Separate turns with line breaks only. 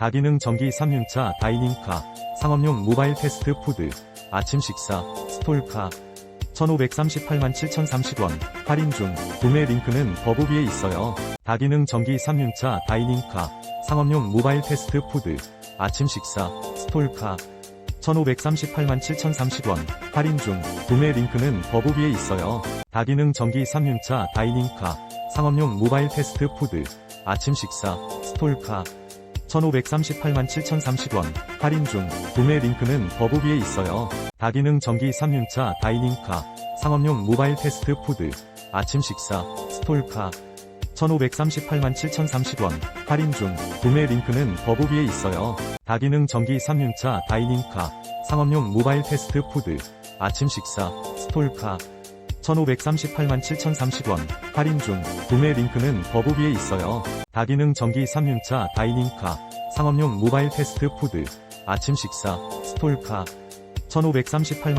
다기능 전기 3륜차 다이닝카, 상업용 모바일 패스트푸드, 아침 식사, 스톨카, 1538만 7030원, 할인 중, 구매 링크는 더보기에 있어요. 다기능 전기 3륜차 다이닝카, 상업용 모바일 패스트푸드, 아침 식사, 스톨카, 1538만 7030원, 할인 중, 구매 링크는 더보기에 있어요. 다기능 전기 3륜차 다이닝카, 상업용 모바일 패스트푸드, 아침 식사, 스톨카, 1538만 7030원, 할인 중, 구매 링크는 더보기에 있어요. 다기능 전기 3륜차 다이닝카, 상업용 모바일 패스트 푸드, 아침 식사, 스톨카, 1538만 7030원, 할인 중, 구매 링크는 더보기에 있어요. 다기능 전기 3륜차 다이닝카, 상업용 모바일 패스트 푸드, 아침 식사, 스톨카, 1538만 7030원, 할인 중, 구매 링크는 더보기에 있어요. 다기능 전기 3륜차 다이닝카, 상업용 모바일 패스트푸드, 아침 식사, 스톨카, 1538만